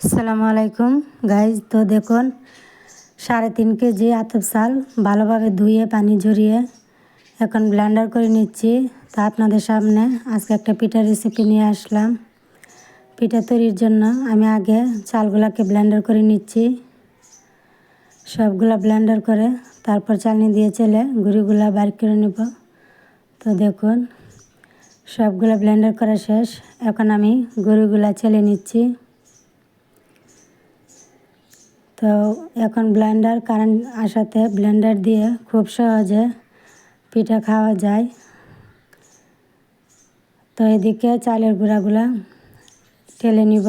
আসসালামু আলাইকুম। গাইজ তো দেখুন, সাড়ে তিন কেজি আতপ চাল ভালোভাবে ধুয়ে, পানি ঝরিয়ে এখন ব্লেন্ডার করে নিচ্ছি। তা আপনাদের সামনে আজকে একটা পিঠার রেসিপি নিয়ে আসলাম। পিঠা তৈরির জন্য আমি আগে চালগুলাকে ব্লেন্ডার করে নিচ্ছি। সবগুলা ব্লেন্ডার করে তারপর চালনি দিয়ে চেলে গুঁড়িগুলা বার করে নেব। তো দেখুন, সবগুলো ব্লেন্ডার করা শেষ। এখন আমি গুঁড়িগুলা চেলে নিচ্ছি। তো এখন ব্লেন্ডার, কারেন্ট আসাতে ব্লেন্ডার দিয়ে খুব সহজে পিঠা খাওয়া যায়। তো এদিকে চালের গুঁড়াগুলা টেলে নিব।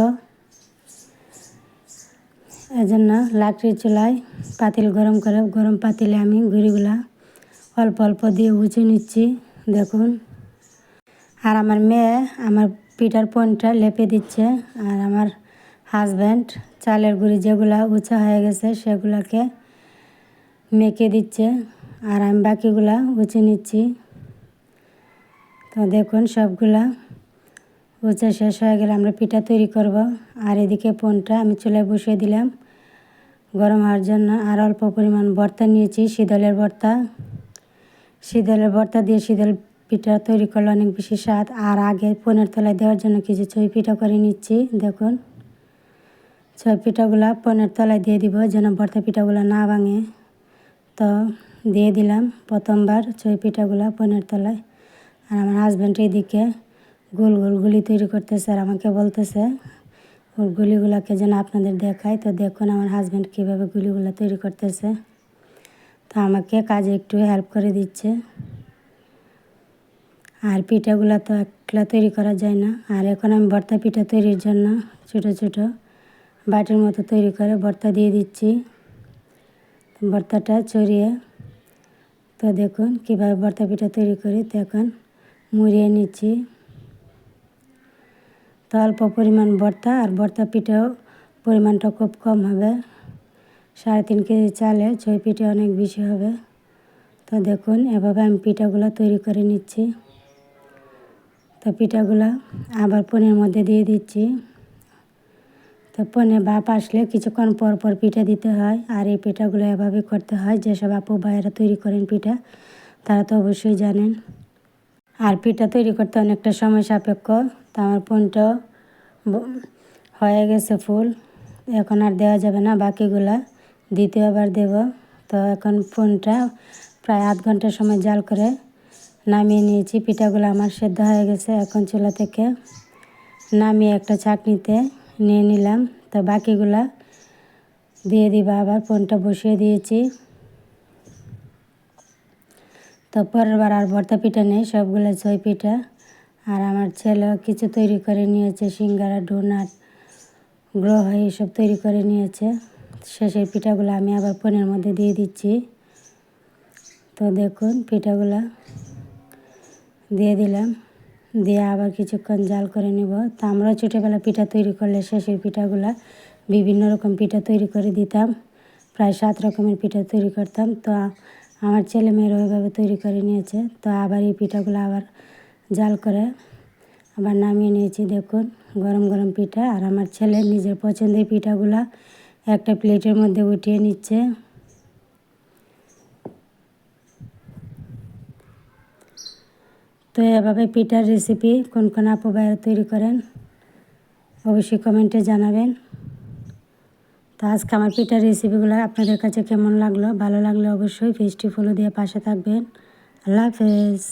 এজন্য লাকড়ির চুলায় পাতিল গরম করে, গরম পাতিলে আমি গুঁড়িগুলা অল্প অল্প দিয়ে উঁচে নিচ্ছি, দেখুন। আর আমার মেয়ে আমার পিঠার পনটা লেপে দিচ্ছে, আর আমার হাজব্যান্ড চালের গুঁড়ি যেগুলো উঁচা হয়ে গেছে সেগুলোকে মেখে দিচ্ছে। আর আমি বাকিগুলা উঁচে নিচ্ছি। তো দেখুন সবগুলা উঁচা শেষ হয়ে গেলে আমরা পিঠা তৈরি করব। আর এদিকে পনটা আমি চুলায় বসিয়ে দিলাম। গরম হওয়ার জন্য আর অল্প পরিমাণ ভর্তা নিয়েছি, শীতলের ভর্তা। শীতলের ভর্তা দিয়ে শীতল পিঠা তৈরি করলে অনেক বেশি স্বাদ। আর আগে পনেরো তলায় দেওয়ার জন্য কিছু চই পিঠা করে নিচ্ছি, দেখুন। ছয় পিঠাগুলা পনেরো তলায় দিয়ে দিব যেন ভর্তা পিঠাগুলো না ভাঙে। তো দিয়ে দিলাম প্রথমবার ছয় পিঠাগুলা পনেরো তলায়। আর আমার হাজব্যান্ড এদিকে গোল গোল গুলি তৈরি করতেছে আর আমাকে বলতেছে, ওর গুলিগুলোকে যেন আপনাদের দেখায় তো দেখুন আমার হাজব্যান্ড কীভাবে গুলিগুলো তৈরি করতেছে। তো আমাকে কাজে একটু হেল্প করে দিচ্ছে। আর পিঠাগুলো তো একলা তৈরি করা যায় না। আর এখন আমি ভর্তা পিঠা তৈরির জন্য ছোটো ছোটো বাটির মতো তৈরি করে ভর্তা দিয়ে দিচ্ছি। ভর্তাটা চড়িয়ে তো দেখুন কীভাবে ভর্তা পিঠা তৈরি করি। তো এখন মুড়িয়ে নিচ্ছি। তো অল্প পরিমাণ ভর্তা, আর ভর্তা পিঠাও পরিমাণটা খুব কম হবে। সাড়ে তিন কেজি চালে ছয় পিঠে অনেক বেশি হবে। তো দেখুন এভাবে আমি পিঠাগুলো তৈরি করে নিচ্ছি। তো পিঠাগুলো আবার পনেরো মধ্যে দিয়ে দিচ্ছি। পনে বাপ আসলে কিছুক্ষণ পর পর পিঠা দিতে হয় আর এই পিঠাগুলো এভাবে করতে হয় যেসব আপু ভাইয়েরা তৈরি করেন পিঠা, তারা তো অবশ্যই জানেন। আর পিঠা তৈরি করতে অনেকটা সময় সাপেক্ষ, তো আমার পনটাও হয়ে গেছে ফুল। এখন আর দেওয়া যাবে না, বাকিগুলা দ্বিতীয়বার দেব। তো এখন ফোনটা প্রায় আধ ঘণ্টার সময় জাল করে নামিয়ে নিয়েছি। পিঠাগুলো আমার সেদ্ধ হয়ে গেছে এখন চুলা থেকে। নামিয়ে একটা চাটনিতে নিয়ে নিলাম। তো বাকিগুলা দিয়ে দিবা, আবার ফোনটা বসিয়ে দিয়েছি। তো পরের বার আর ভর্তা পিঠা নেই, সবগুলো ছয় পিঠা। আর আমার ছেলে কিছু তৈরি করে নিয়েছে, সিঙ্গারা, ডোনাট, গ্রহ এইসব তৈরি করে নিয়েছে। শেষের পিঠাগুলো আমি আবার ফোনের মধ্যে দিয়ে দিচ্ছি। তো দেখুন পিঠাগুলো দিয়ে দিলাম। দিয়ে আবার কিছুক্ষণ জাল করে নেব। তা আমরাও ছোটোবেলা পিঠা তৈরি করলে শেষের পিঠাগুলো বিভিন্ন রকম পিঠা তৈরি করে দিতাম। প্রায় সাত রকমের পিঠা তৈরি করতাম। তো আমার ছেলে মেয়েরা ওইভাবে তৈরি করে নিয়েছে। তো আবার এই পিঠাগুলো আবার জাল করে আবার নামিয়ে নিয়েছি, দেখুন। গরম গরম পিঠা। আর আমার ছেলে নিজের পছন্দের পিঠাগুলো একটা প্লেটের মধ্যে উঠিয়ে নিচ্ছে। তো এভাবে পিঠার রেসিপি কোন কোন আপু তৈরি করেন, অবশ্যই কমেন্টে জানাবেন। তো আজকে আমার পিঠার রেসিপিগুলো আপনাদের কাছে কেমন লাগল? ভালো লাগলে অবশ্যই ফেস্টি ফলো দিয়ে পাশে থাকবেন। আল্লাহ হাফেজ।